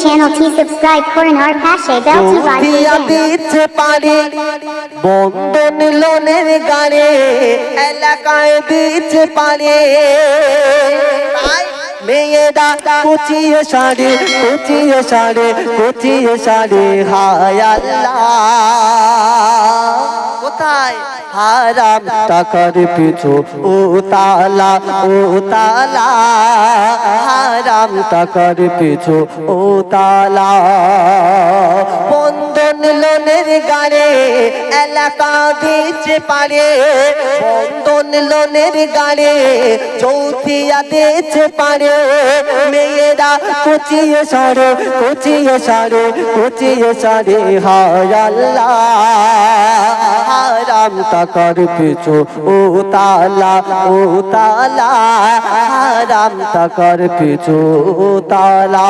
চ্যানেলটি সাবস্ক্রাইব করুন আর পাশে বেলটি দিয়া বাজিয়ে দিচ্ছে পারে বন্ধন লোনের গাড়ে এলাকায় দিচ্ছে পারে মেয়েরা কুচিয়ে সারে কুচিয়ে সারে কুচিয়ে সারে হায় আল্লাহ কোথায় হারাম টাকার পিছু ও তালা ও তালা হারাম টাকার পিছু ও তালা বন্ধন লোনের গাড়ে, এলাকা দিচ্ছে পারে বন্ধন লোনের গাড়ে চৌথিয়া দিচ্ছে পারে মেয়েরা কুচিয়ে সারে কুচিয়ে সারে কুচিয়ে সারে, হায় আল্লাহ। টাকার পিছু ও তালা ও তালা হারাম পিছু ও তালা।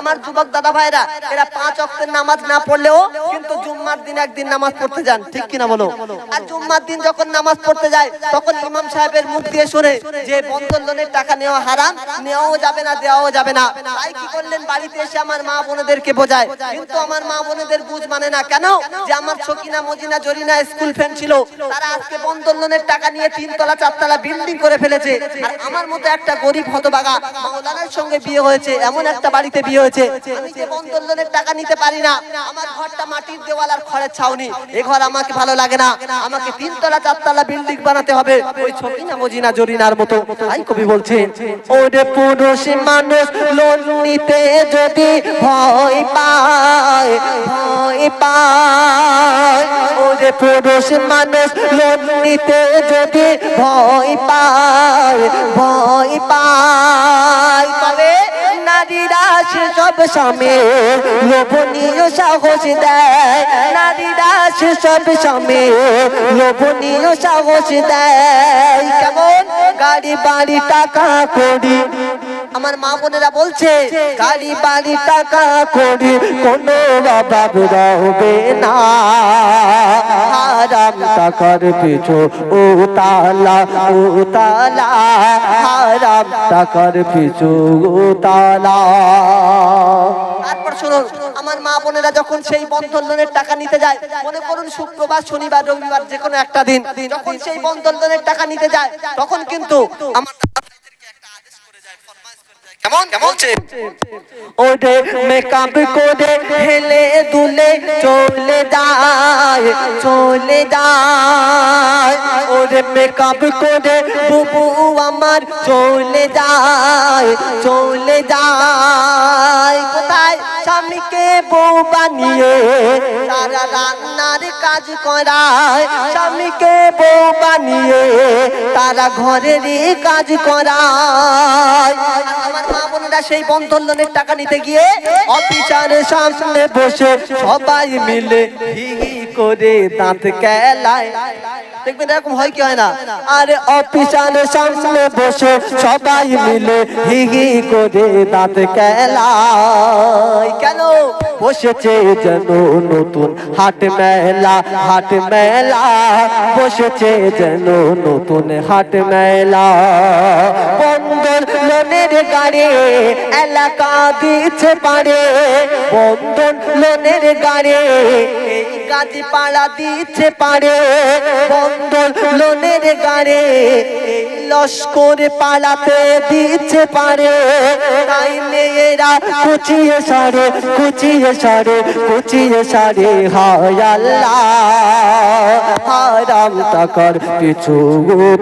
আমার যুবক দাদা ভাইরা, এরা পাঁচ অক্টের নামাজ না পড়লেও কিন্তু জুম্মার দিন একদিন নামাজ পড়তে যান, ঠিক কিনা বলো? আর জুম্মার দিন যখন নামাজ পড়তে যায়, তখন ইমাম সাহেবের মুখ দিয়ে শুনে যে বন্ধন টাকা নেওয়া হারাম, নেওয়াও যাবে না, দেওয়াও যাবে না। তাই কি করলেন? বাড়িতে এসে আমার মা বোনেদেরকে বোঝায়। কিন্তু আমার মা বোনেদের বুঝ মানে না। কেন? যে আমার ছকিনা মজিনা জরিনা স্কুল ফ্রেন্ড ছিল, তারা আজকে বন্ধন লোনের টাকা নিয়ে তিনতলা, চারতলা বিল্ডিং করে ফেলেছে। আর আমার মতো একটা গরিব হতবাগা মাওলানার সঙ্গে বিয়ে হয়েছে, এমন একটা বাড়িতে বিয়ে হয়েছে, আমি যে বন্ধন লোনের টাকা নিতে পারি না, আমার ঘরটা মাটির দেওয়াল আর খড়ের ছাউনি। এ ঘর আমাকে ভালো লাগে না, আমাকে তিনতলা, চারতলা বিল্ডিং বানাতে হবে। ওই ছকিনা মজিনা জরিনার মতো, তাই কবি বলছে ওরে পুরুষ মানুষ লোন নিতে যদি ভয় পায় ভয় পায় ওরে পুরুষ মানুষ লোন নিতে যদি ভয় পায় ভয় পায়, তবে নারীরা সব সময় লোভনীয় সাহস দেয়। নারীরা সব সময় লোভনীয় সাহস দেয়। কেমন? গাড়ি বাড়ি টাকা করি আমার মা বোনেরা বলছে গাড়ি বাড়ি টাকা করি কোনো অভাব রবে না। হারাম টাকার পিছু ও তালা ও তালা হারাম টাকার পিছু ও তালা তারপর শুনুন, আমার মা বোনেরা যখন সেই বন্ধন লোনের টাকা নিতে যায়, মনে করুন শুক্রবার, শনিবার, রবিবার যে কোনো একটা দিন, যখন সেই বন্ধন লোনের টাকা নিতে যায়, তখন কিন্তু আমার কেমন কেমন ওরে মেকআপ করে হেলে দুলে চলে যায় চলে যায় ওরে মেকআপ করে বুবু আমার চলে যায় চলে যায় কোথায় স্বামীকে বউ বানিয়ে তারা রান্নার কাজ করায়, স্বামীকে বউ বানিয়ে তারা ঘরেরই কাজ করায়। আমার মা সেই বন্ধন লোনের টাকা নিতে গিয়ে অফিসারের সামনে বসে সবাই মিলে করে দাঁত দেখবেন এরকম হয় কি হয় না? আরে সামনে বসে সবাই মিলে হি হি করে দাঁত কেন? বসেছে যেন নতুন হাট মেলা হাট মেলা। বসেছে যেন নতুন হাট মেলা। বন্ধন লোনের গাড়ি এলাকা দিচ্ছে পারে বন্ধন লোনের গাড়ি গাছি পাড়া দিচ্ছে পারে বন্ধন লোনের গাড়ি লস্কর পালাতে দিচ্ছে পারে তাই মেয়েরা কুচিয়ে সারে কুচিয়ে সারে কুচিয়ে সারে, হায় হারাম টাকার পিছু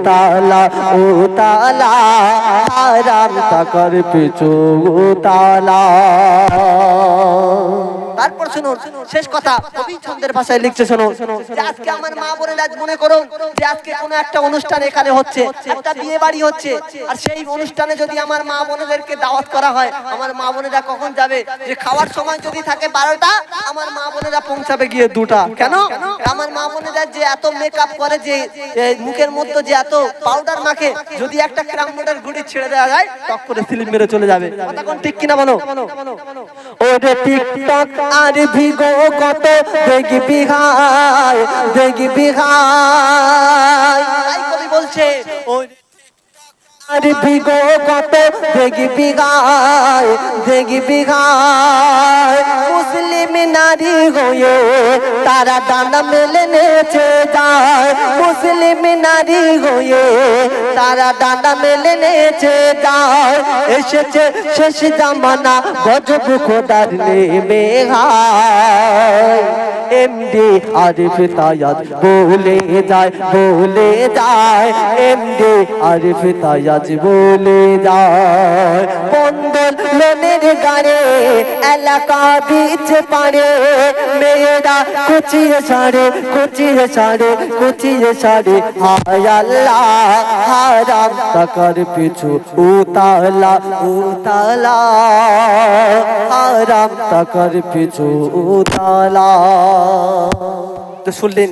তালা ও তালা, হারাম টাকার পিছু তালা। তারপর শুনুন শেষ কথা কবি ছন্দের ভাষায় লিখছে শোনো যে আজকে আমার মা বলে আজ মনে করো যে আজকে কোনো একটা অনুষ্ঠান এখানে হচ্ছে একটা বিয়ে বাড়ি হচ্ছে আর সেই অনুষ্ঠানে যদি আমার মা বোনেদেরকে দাওয়াত করা হয় আমার মা বোনেরা কখন যাবে? যে খাওয়ার সময় যদি থাকে বারোটা আমার মা বোনেরা পৌঁছাবে গিয়ে দুটা। কেন? আমার মা বোনেরা যে এত মেকআপ করে যে মুখের মধ্যে যে এত পাউডার মাখে যদি একটা ক্রাম মোটার গুড়ি ছেড়ে দেওয়া যায় টক করে ফিল্ম মেরে চলে যাবে। কথা কোন ঠিক কিনা বলো? ওরে টিকটক আর ভিগো কত দেখবি হায় দেখবি তাই কবি বলছে ওরে আর বিগো কত দেখবি গায় দেখবি গায় মুসলিম নারী হয়ে তারা ডানা মেলে নেচে যায় মুসলিম নারী হয়ে তারা ডানা মেলে নেছে যায় এসেছে শেষ জামানা, গজব খোদার নেমে হায় এমডি আরিফ তায়াজ বলে যায় বলে যায়। এমডি আরিফ তায়াজ বলে যায়। বন্দর লোনের গাড়ে, এলাকা বিচ পারে মেয়েরা কুচিয়ে সারে কুচিয়ে সারে কুচিয়ে সারে হায় আল্লাহ, হারাম টাকার পিছু উতালা উতালা। হারাম টাকার পিছু উতালা। তো শুনলেন